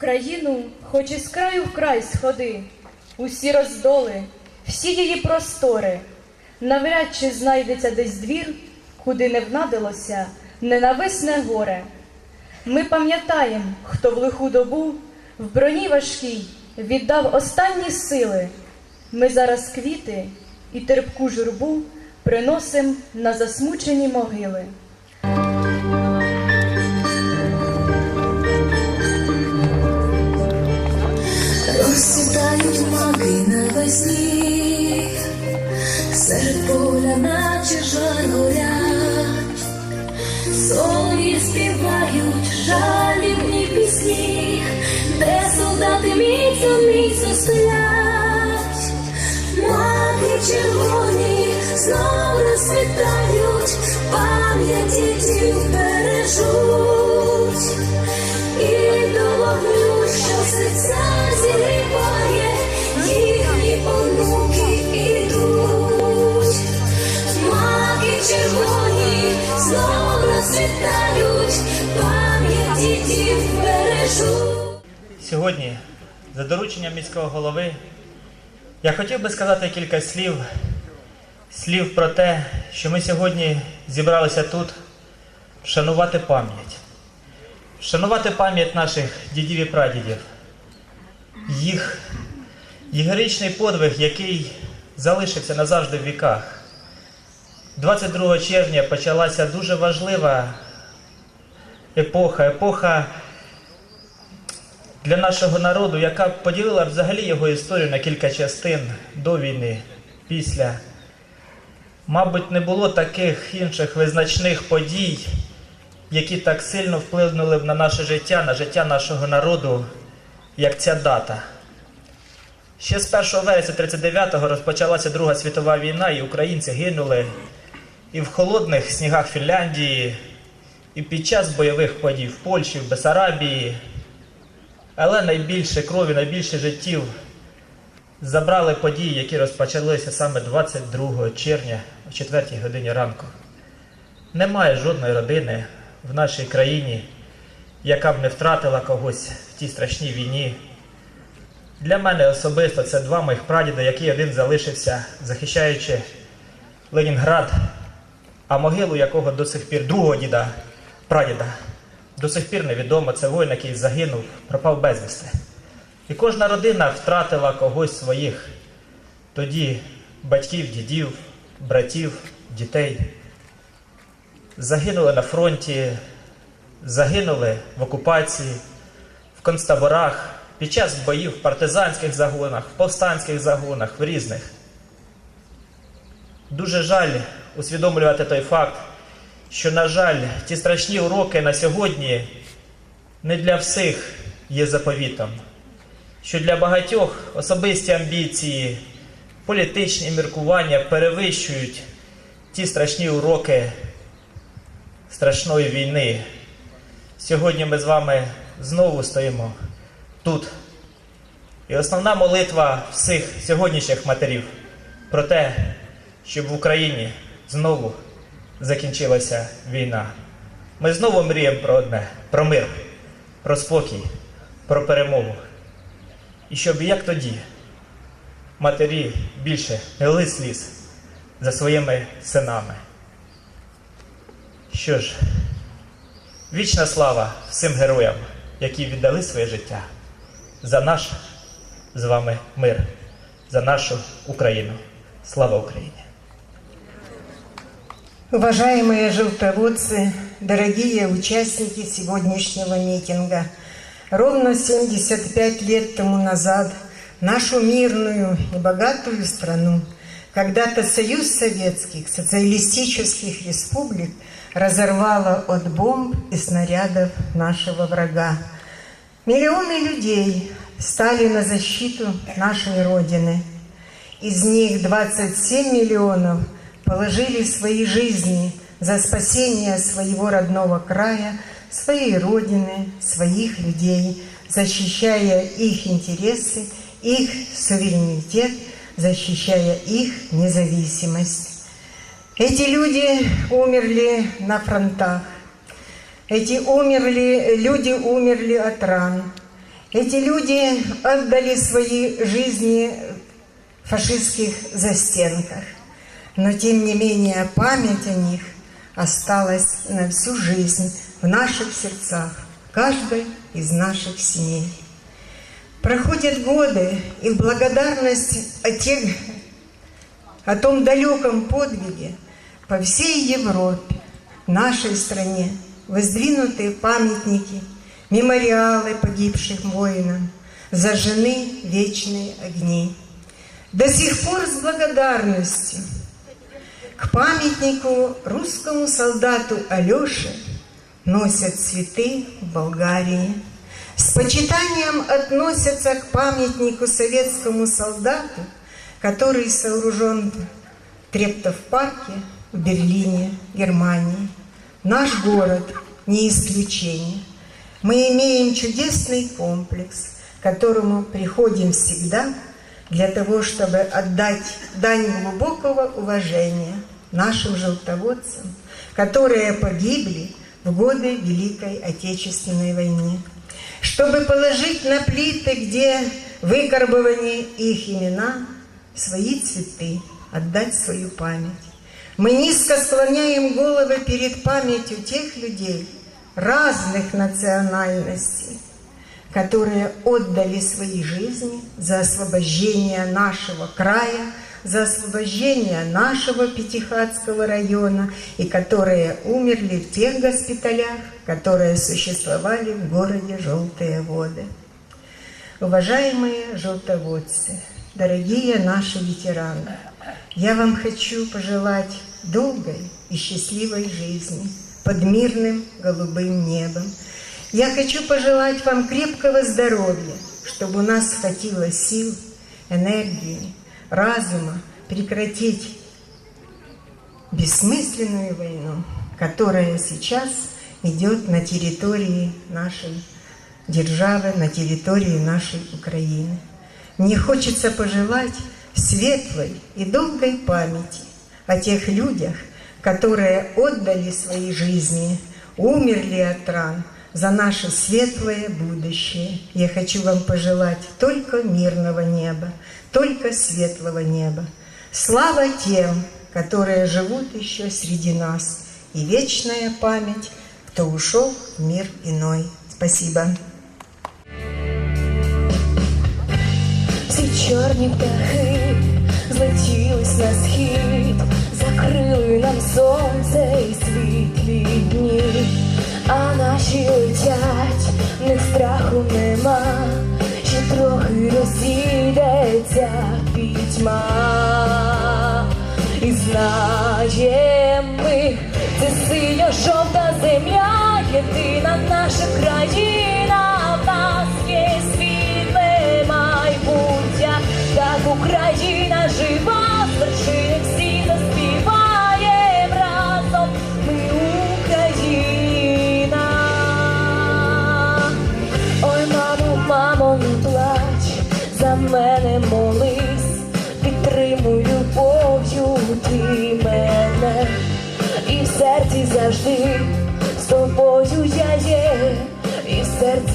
країну, хоч із краю в край сходи, усі роздоли, всі її простори, навряд чи знайдеться десь двір, куди не внадилося ненависне горе. Ми пам'ятаємо, хто в лиху добу в броні важкій віддав останні сили. Ми зараз квіти і терпку журбу приносим на засмучені могили. Розцвітають навесні, серед наче жар солов'ї співають жалібні пісні, де солдати міцно міцно сплять, маки червоні знов розцвітають, пам'яті дітей бережуть. І до вогню, що серця Сьогодні, за дорученням міського голови, я хотів би сказати кілька слів, слів про те, що ми сьогодні зібралися тут вшанувати пам'ять. Вшанувати пам'ять наших дідів і прадідів, їх, їх подвиг, який залишився назавжди в віках. 22 червня почалася дуже важлива епоха, епоха для нашого народу, яка поділила взагалі його історію на кілька частин до війни, після. Мабуть, не було таких інших визначних подій, які так сильно вплинули б на наше життя, на життя нашого народу, як ця дата. Ще з 1 вересня 39-го розпочалася Друга світова війна, і українці гинули і в холодних снігах Фінляндії, і під час бойових подій в Польщі, в Бесарабії. Але найбільше крові, найбільше життів забрали події, які розпочалися саме 22 червня о 4 годині ранку. Немає жодної родини в нашій країні, яка б не втратила когось в тій страшній війні. Для мене особисто це два моїх прадіда, який один залишився, захищаючи Ленінград, а могилу якого до сих пір другого діда, прадіда, до сих пір невідомо. Це воїн, який загинув, пропав безвісти. І кожна родина втратила когось своїх тоді батьків, дідів, братів, дітей. Загинули на фронті, загинули в окупації, в концтаборах, під час боїв в партизанських загонах, в повстанських загонах, в різних. Дуже жаль усвідомлювати той факт, що, на жаль, ті страшні уроки на сьогодні не для всіх є заповітом, що для багатьох особисті амбіції, політичні міркування перевищують ті страшні уроки страшної війни. Сьогодні ми з вами знову стоїмо тут. І основна молитва всіх сьогоднішніх матерів про те, щоб в Україні знову закінчилася війна. Ми знову мріємо про одне: про мир, про спокій, про перемогу. І щоб як тоді матері більше не лили сліз за своїми синами. Що ж, вічна слава всім героям, які віддали своє життя за наш з вами мир, за нашу Україну. Слава Україні! Уважаемые желтоводцы, дорогие участники сегодняшнего митинга, ровно 75 лет тому назад нашу мирную и богатую страну когда-то Союз Советских Социалистических Республик разорвало от бомб и снарядов нашего врага. Миллионы людей стали на защиту нашей Родины. Из них 27 миллионов положили свои жизни за спасение своего родного края, своей Родины, своих людей, защищая их интересы, их суверенитет, защищая их независимость. Эти люди умерли на фронтах. Эти умерли, люди умерли от ран. Эти люди отдали свои жизни в фашистских застенках, но тем не менее память о них осталась на всю жизнь в наших сердцах, каждой из наших семей. Проходят годы, и в благодарность о, тех, о том далеком подвиге по всей Европе, нашей стране, воздвинуты памятники, мемориалы погибших воинам, зажжены вечные огни. До сих пор с благодарностью к памятнику русскому солдату Алёше носят цветы в Болгарии. С почитанием относятся к памятнику советскому солдату, который сооружен в Трептов-парке в Берлине, Германии. Наш город не исключение. Мы имеем чудесный комплекс, к которому приходим всегда для того, чтобы отдать дань глубокого уважения нашим желтоводцам, которые погибли в годы Великой Отечественной войны, чтобы положить на плиты, где выкарбованы их имена, свои цветы, отдать свою память. Мы низко склоняем головы перед памятью тех людей разных национальностей, которые отдали свои жизни за освобождение нашего края, за освобождение нашего Пятихатского района и которые умерли в тех госпиталях, которые существовали в городе Желтые воды. Уважаемые желтоводцы, дорогие наши ветераны, я вам хочу пожелать долгой и счастливой жизни под мирным голубым небом. Я хочу пожелать вам крепкого здоровья, чтобы у нас хватило сил, энергии, разума прекратить бессмысленную войну, которая сейчас идет на территории нашей державы, на территории нашей Украины. Мне хочется пожелать светлой и долгой памяти о тех людях, которые отдали свои жизни, умерли от ран за наше светлое будущее. Я хочу вам пожелать только мирного неба, только светлого неба. Слава тем, которые живут еще среди нас, и вечная память, кто ушел в мир иной. Спасибо. Всі чорні птахи злетілись на схід, закрили нам сонце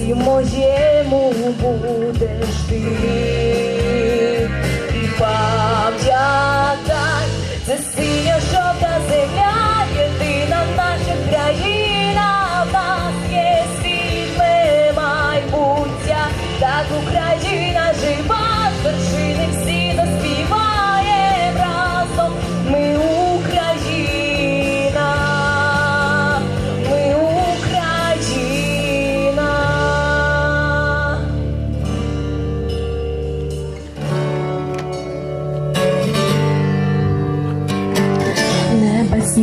Серці моєму будеш ти. І пам'ятай,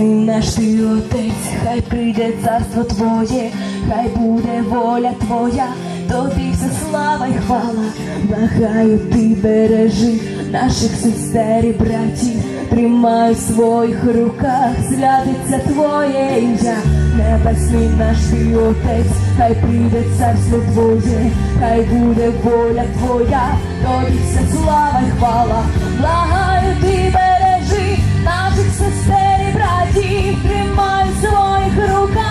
Небесний наш ти отець, хай прийде царство Твоє, хай буде воля Твоя, тобі вся слава й хвала, благаю ти бережи наших сестер і братів, тримай в своїх руках, святиться Твоє ім'я, небесний наш ти отець, хай прийде царство Твоє, хай буде воля Твоя, тобі вся слава й хвала, тримай в своїх руках.